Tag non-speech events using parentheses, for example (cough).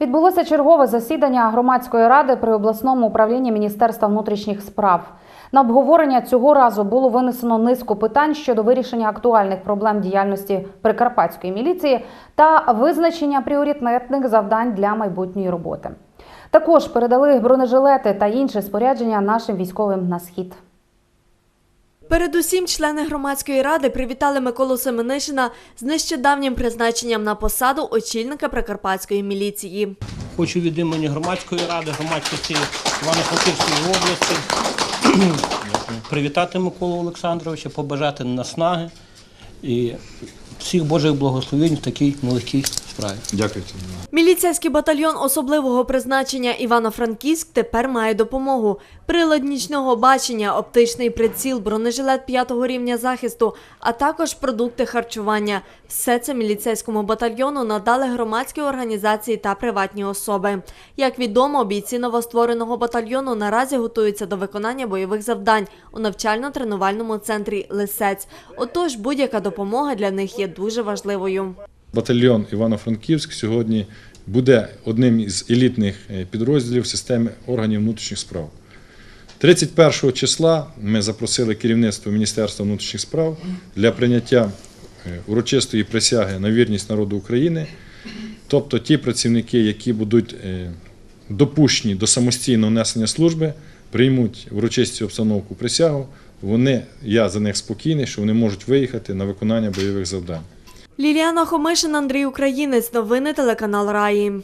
Відбулося чергове засідання громадської ради при обласному управлінні Міністерства внутрішніх справ. На обговорення цього разу було винесено низку питань щодо вирішення актуальних проблем діяльності прикарпатської міліції та визначення пріоритетних завдань для майбутньої роботи. Також передали бронежилети та інше спорядження нашим військовим на схід. Передусім, члени громадської ради привітали Миколу Семенишина з нещодавнім призначенням на посаду очільника прикарпатської міліції. Хочу від імені громадської ради, громадськості Івано-Франківської області (clears throat) привітати Миколу Олександровича, побажати наснаги і всіх Божих благословень в такій нелегкій справі. Дякую. Міліцейський батальйон особливого призначення Івано-Франківськ тепер має допомогу. Прилад нічного бачення, оптичний приціл, бронежилет п'ятого рівня захисту, а також продукти харчування. Все це міліцейському батальйону надали громадські організації та приватні особи. Як відомо, бійці новоствореного батальйону наразі готуються до виконання бойових завдань у навчально-тренувальному центрі Лисець. Отож, будь-яка допомога для них є дуже важливою. Батальйон Івано-Франківськ сьогодні буде одним із елітних е, підрозділів системи органів внутрішніх справ. 31 числа ми запросили керівництво Міністерства внутрішніх справ для прийняття е, урочистої присяги на вірність народу України. Тобто ті працівники, які будуть е, допущені до самостійного несення служби, приймуть в урочистій обстановку присягу. Вони, я за них спокійний, що вони можуть виїхати на виконання бойових завдань. Ліліана Хомишин, Андрій Українець. Новини телеканал Раї.